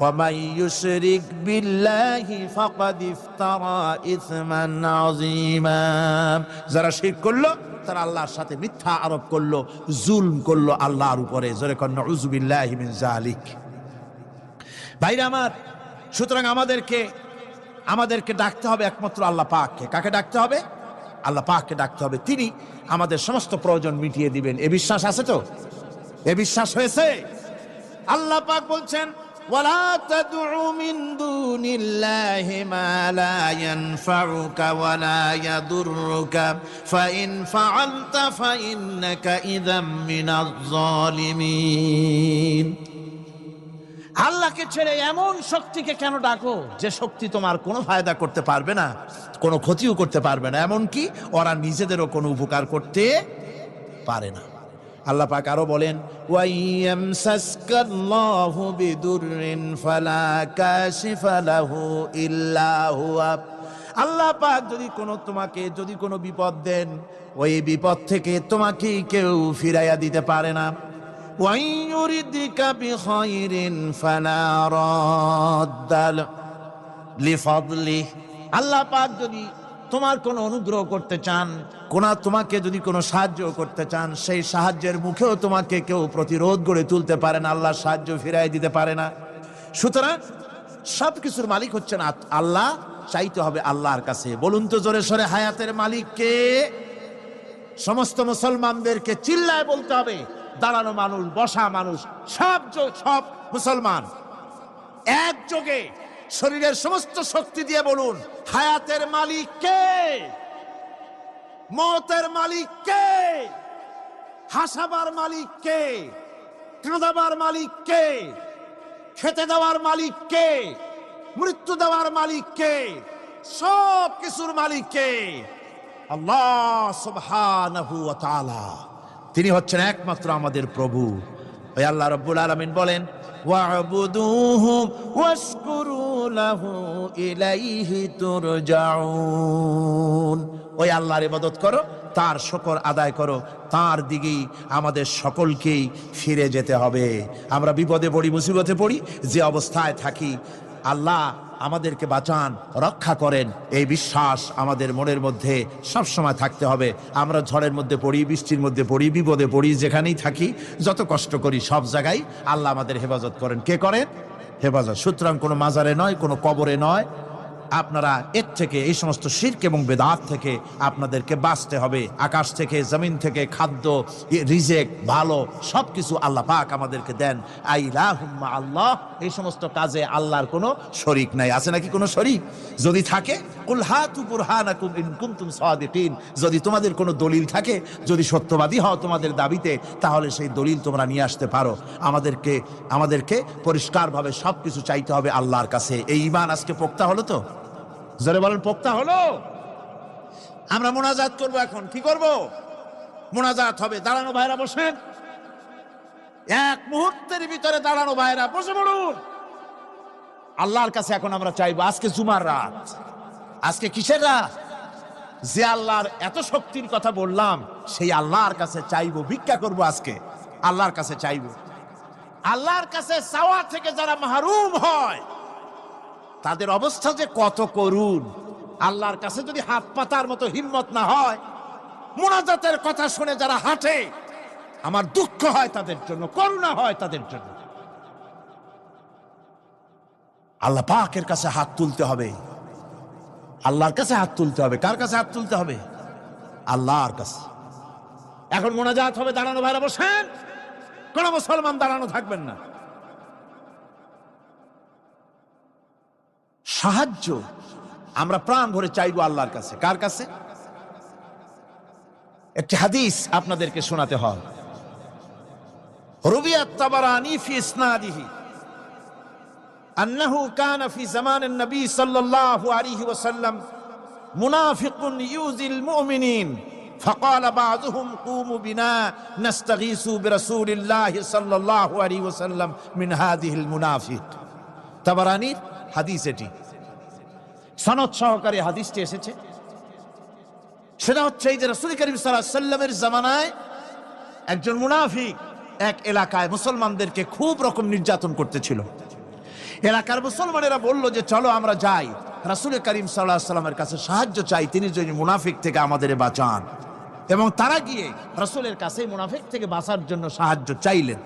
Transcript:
ومن يشرك بالله فقد افترى إثما عظيما যারা শিরক করলো তারা আল্লাহর সাথে মিথ্যা আরোপ করলো জুলম করলো আল্লাহর উপরে জোরে কন্ন উজুবিল্লাহি মিন জালিক ভাইরা আমার সুতরাং আমাদেরকে আমাদেরকে ডাকতে হবে একমাত্র আল্লাহ পাককে কাকে ডাকতে হবে আল্লাহ পাককে ডাকতে হবে তিনি আমাদের সমস্ত প্রয়োজন মিটিয়ে দিবেন এ বিশ্বাস আছে তো এ বিশ্বাস হয়েছে আল্লাহ পাক বলছেন ولا تدع من دون الله ما لا ينفعك ولا يضرك فإن فعلت فإنك إذا من الظالمين আল্লাহকে ছেড়ে এমন শক্তিকে কেন ডাকো যে শক্তি তোমার কোনো ফায়দা করতে পারবে না কোনো ক্ষতিও করতে পারবে না এমন কি ওরা নিজেদেরও কোনো উপকার করতে পারে না আল্লাহ পাক আরও বলেন ওয়াইয়াম সাসকাল্লাহু বিদুররিন ফালা কাশিফা লাহু ইল্লা হুয়া। আল্লাহ পাক যদি কোনো তোমাকে, যদি কোনো বিপদ দেন, ওই বিপদ থেকে তোমাকে কেউ ফিরাইয়া দিতে পারে না। ওয়াইয়ুরিদিকা বিখাইরিন ফালা রাদ্দাল লিফাদলি আল্লাহ পাক যদি তোমার কোনো অনুগ্রহ করতে চান, কোন তোমাকে যদি কোনো সাহায্য করতে চান, সেই সাহায্যের মুখেও তোমাকে কেউ প্রতিরোধ গড়ে তুলতে পারে না, আল্লাহ সাহায্য ফিরাই দিতে পারে না। সুতরাং সব কিছুর মালিক হচ্ছেন আল্লাহ, চাইতে হবে আল্লাহর কাছে। বলুন তো জোরে সরে, হায়াতের মালিককে সমস্ত মুসলমানদেরকে চিল্লায় বলতে হবে, দাঁড়ানো মানুষ, বসা মানুষ, সব সব মুসলমান। একযোগে শরীরের সমস্ত শক্তি দিয়ে বলুন, হায়াতের মালিক কে? মতের মালিক কে? হাসাবার মালিক কে? কাঁদাবার মালিক কে? খেতে দেওয়ার মালিক কে? মৃত্যু দেওয়ার মালিক কে? সব কিছুর মালিক কে? আল্লাহ তিনি হচ্ছেন একমাত্র আমাদের প্রভু। ওই আল্লাহ রব্বুল আলামিন বলেন ওয়াবুদুহু ওয়াশকুরু ওই আল্লাহর ইবাদত করো, তার শকর আদায় করো, তার দিকেই আমাদের সকলকেই ফিরে যেতে হবে। আমরা বিপদে পড়ি, মুসিবতে পড়ি, যে অবস্থায় থাকি, আল্লাহ আমাদেরকে বাঁচান, রক্ষা করেন। এই বিশ্বাস আমাদের মনের মধ্যে সব সময় থাকতে হবে। আমরা ঝড়ের মধ্যে পড়ি, বৃষ্টির মধ্যে পড়ি, বিপদে পড়ি, যেখানেই থাকি, যত কষ্ট করি, সব জায়গায় আল্লাহ আমাদের হেফাজত করেন। কে করেন? হেফাজত। সুতরাং কোনো মাজারে নয় কোনো কবরে নয়। আপনারা এর থেকে, এই সমস্ত শির্ক এবং বেদাত থেকে আপনাদেরকে বাঁচতে হবে। আকাশ থেকে, জমিন থেকে, খাদ্য, রিজেক, ভালো সব কিছু আল্লাহ পাক আমাদেরকে দেন। আইলাহুম্মা আল্লাহ, এই সমস্ত কাজে আল্লাহর কোনো শরিক নাই। আছে নাকি কোনো শরিক? যদি থাকে যদি তোমাদের কোনো দলিল থাকে, যদি সত্যবাদী হও তোমাদের দাবিতে, তাহলে সেই দলিল তোমরা নিয়ে আসতে পারো। আমাদেরকে আমাদেরকে পরিষ্কারভাবে সব কিছু চাইতে হবে আল্লাহর কাছে। এই ইমান আজকে পোক্তা হলো তো? জোরে বলেন, পোক্তা হলো? আমরা মোনাজাত করব এখন, কি করব? মোনাজাত হবে, দাঁড়ানো ভাইরা বসেন। এক মুহূর্তের ভিতরে দাঁড়ানো ভাইরা, বসে পড়ুন। আল্লাহর কাছে এখন আমরা চাইব, আজকে জুমার রাত। আজকে কিসের রাত? যে আল্লাহর এত শক্তির কথা বললাম, সেই আল্লাহর কাছে চাইব, ভিক্ষা করব আজকে। আল্লাহর কাছে চাইব। আল্লাহর কাছে চাওয়া থেকে যারা মাহরুম হয় তাদের অবস্থা যে কত করুণ। আল্লাহর কাছে যদি হাত পাতার মতো হিম্মত না হয়, মোনাজাতের কথা শুনে যারা হাঁটে, আমার দুঃখ হয় তাদের জন্য, করুণা হয় তাদের জন্য। আল্লাহ পাকের কাছে হাত তুলতে হবে। আল্লাহর কাছে হাত তুলতে হবে। কার কাছে হাত তুলতে হবে? আল্লাহর কাছে। এখন মোনাজাত হবে, দাঁড়ানো ভাইরা বসেন। কোন মুসলমান দাঁড়ানো থাকবেন না। সাহায্য আমরা প্রাণ ভরে চাইবো আল্লাহর কাছে কার কাছে একটি হাদিস আপনাদেরকে শোনাতে হয় রুবিয়াত তাবারানি ফি ইসনাদিহি أنه كان في زمان النبي صلى الله عليه وسلم منافق يؤذي المؤمنين فقال بعضهم قوموا بنا نستغيث برسول الله صلى الله عليه وسلم من هذه المنافق তাবারানির হাদিস এটি সনদ সহকারে হাদিসটি এসেছে। সেটা হচ্ছে এই যে রসুল করিম সাল্লামের জামানায় একজন মুনাফিক এক এলাকায় মুসলমানদেরকে খুব রকম নির্যাতন করতেছিল। এলাকার মুসলমানেরা বলল যে, চলো আমরা যাই। রাসুল করিম সাল্লাহ সাল্লামের কাছে সাহায্য চাই, তিনি যদি মুনাফিক থেকে আমাদের বাঁচান। এবং তারা গিয়ে রসুলের কাছে মুনাফিক থেকে বাঁচার জন্য সাহায্য চাইলেন।